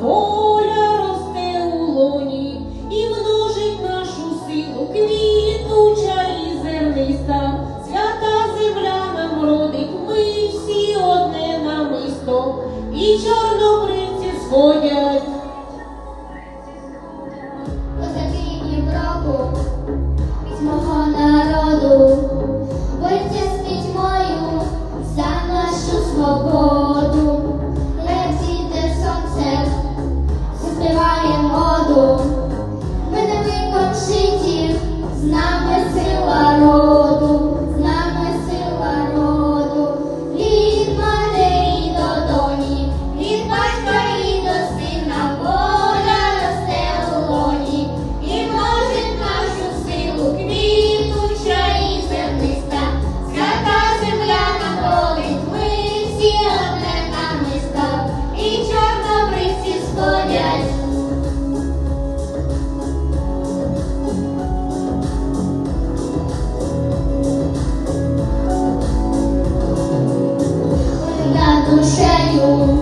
воля росте у лоні і множить нашу силу квітуча і зерниста, свята земля нам родить, ми всі одне намисто, і чорнобривці сходять. Ми не виконшиті, з нами сила роду. Senhor.